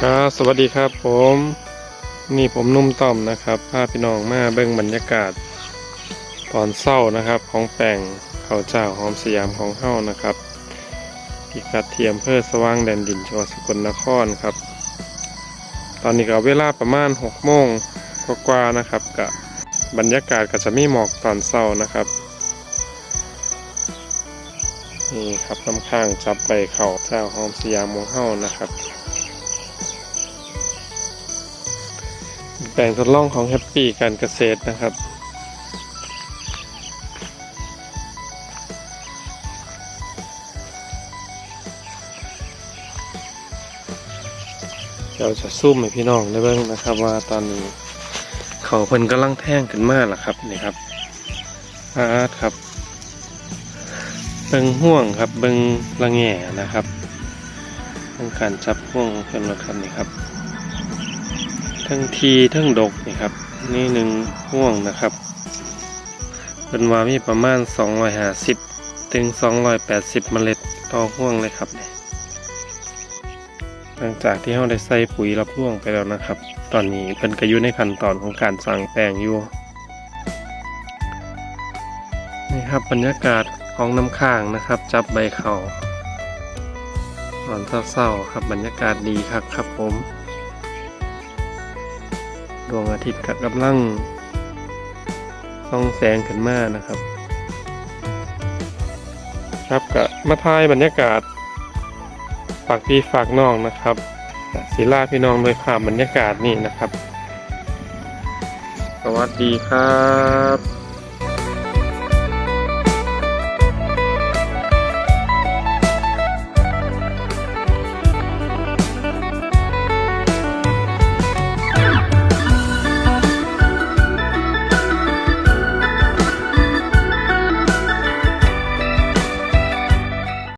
ครับสวัสดีครับผมนี่ผมนุ่มต่อมนะครับพาพี่น้องมาเบิ่งบรรยากาศ ตอนเศร้านะครับของแปลงเขาเจ้าหอมสยามของเฮ้านะครับพิกัดเทียมเพื่อสว่างแดนดินจังหวัดสกลนครครับ ตอนนี้ก็เวลาประมาณ6โมงกว่าๆนะครับกับบรรยากาศก็จะมีหมอกตอนเศร้านะครับนี่ครับน้ำข้างจับใบเขาเจ้าหอมสยามของเฮ้านะครับ แปลงทดลองของแฮปปี้การเกษตรนะครับ เราจะซุ่มให้พี่น้องได้เบิ่งนะครับว่าตอนนี้เขาเพิ่นกำลังแท่งขึ้นมาแล้วครับนี่ครับอาร์ตครับ เบิงห่วงครับ เบิงละแง่นะครับเบิ่งการจับห่วงเพิ่นนะครับนี่ครับ ทั้งทีทั้งดกนี่ครับ นี่หนึ่งห่วงนะครับเป็นว่ามีประมาณ 250 ถึง 280 เมล็ดต่อห่วงเลยครับนี่หลังจากที่เราได้ใส่ปุ๋ยรับร่วงไปแล้วนะครับ ตอนนี้เป็นก็อยู่ในขั้นตอนของการสั่งแปลงอยู่นี่ครับบรรยากาศของน้ำค้างนะครับ จับใบเขาตอนเศร้าๆครับบรรยากาศดีครับครับผม วงอาทิตย์กับกำลังต้องแสงขึ้นมานะครับ ครับกับมาทายบรรยากาศฝากพี่ฝากน้องนะครับศิลาพี่น้องโดยภาพบรรยากาศนี่นะครับ สวัสดีครับ